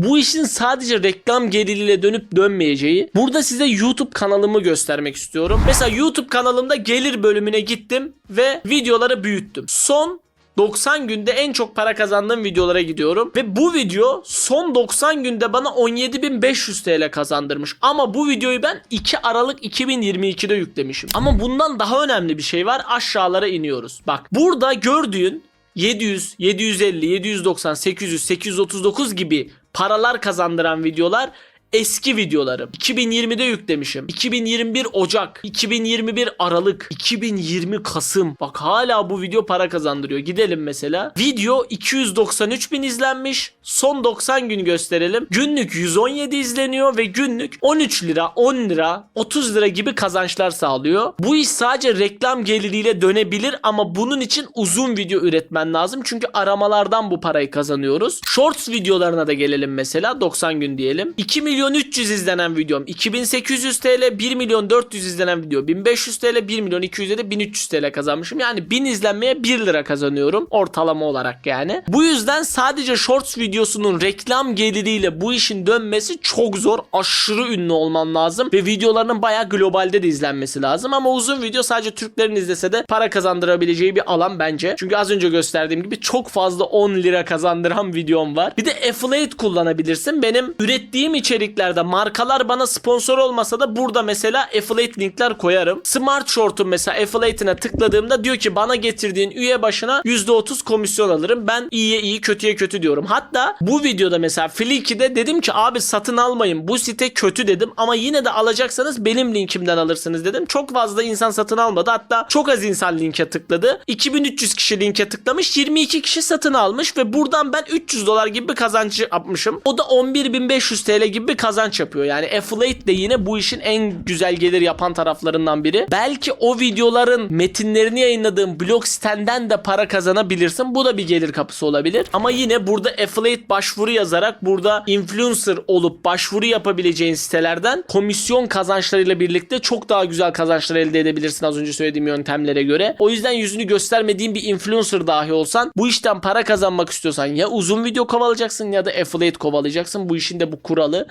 Bu işin sadece reklam geliriyle dönüp dönmeyeceği. Burada size YouTube kanalımı göstermek istiyorum. Mesela YouTube kanalımda gelir bölümüne gittim ve videoları büyüttüm. Son 90 günde en çok para kazandığım videolara gidiyorum. Ve bu video son 90 günde bana 17.500 TL kazandırmış. Ama bu videoyu ben 2 Aralık 2022'de yüklemişim. Ama bundan daha önemli bir şey var. Aşağılara iniyoruz. Bak burada gördüğün 700, 750, 790, 800, 839 gibi paralar kazandıran videolar eski videolarım. 2020'de yüklemişim. 2021 Ocak, 2021 Aralık, 2020 Kasım. Bak hala bu video para kazandırıyor. Gidelim mesela. Video 293 bin izlenmiş. Son 90 gün gösterelim. Günlük 117 izleniyor ve günlük 13 lira, 10 lira, 30 lira gibi kazançlar sağlıyor. Bu iş sadece reklam geliriyle dönebilir ama bunun için uzun video üretmen lazım. Çünkü aramalardan bu parayı kazanıyoruz. Shorts videolarına da gelelim mesela 90 gün diyelim. 2 milyon 300 izlenen videom 2800 TL, 1 milyon 400 izlenen video 1500 TL, 1 milyon 200'e de 1300 TL kazanmışım. Yani 1000 izlenmeye 1 lira kazanıyorum ortalama olarak yani. Bu yüzden sadece Shorts videosunun reklam geliriyle bu işin dönmesi çok zor. Aşırı ünlü olman lazım ve videolarının bayağı globalde de izlenmesi lazım ama uzun video sadece Türklerin izlese de para kazandırabileceği bir alan bence. Çünkü az önce gösterdiğim gibi çok fazla 10 lira kazandıran videom var. Bir de affiliate kullanabilirsin. Benim ürettiğim içeriklerde markalar bana sponsor olmasa da burada mesela affiliate linkler koyarım. Smart Short'un mesela affiliate'ine tıkladığımda diyor ki bana getirdiğin üye başına %30 komisyon alırım. Ben iyiye iyi kötüye kötü diyorum. Hatta bu videoda mesela Flick'de dedim ki abi satın almayın bu site kötü dedim ama yine de alacaksanız benim linkimden alırsınız dedim. Çok fazla insan satın almadı. Hatta çok az insan linke tıkladı. 2300 kişi linke tıklamış. 22 kişi satın almış ve buradan ben 300 dolar gibi bir kazanç yapmışım. O da 11.500 TL gibi bir kazanç yapıyor. Yani affiliate de yine bu işin en güzel gelir yapan taraflarından biri. Belki o videoların metinlerini yayınladığım blog sitenden de para kazanabilirsin. Bu da bir gelir kapısı olabilir. Ama yine burada affiliate başvuru yazarak burada influencer olup başvuru yapabileceğin sitelerden komisyon kazançlarıyla birlikte çok daha güzel kazançlar elde edebilirsin az önce söylediğim yöntemlere göre. O yüzden yüzünü göstermediğin bir influencer dahi olsan bu işten para kazanmak istiyorsan ya uzun video kovalayacaksın ya da affiliate kovalayacaksın. Bu işin de bu kuralı. Ben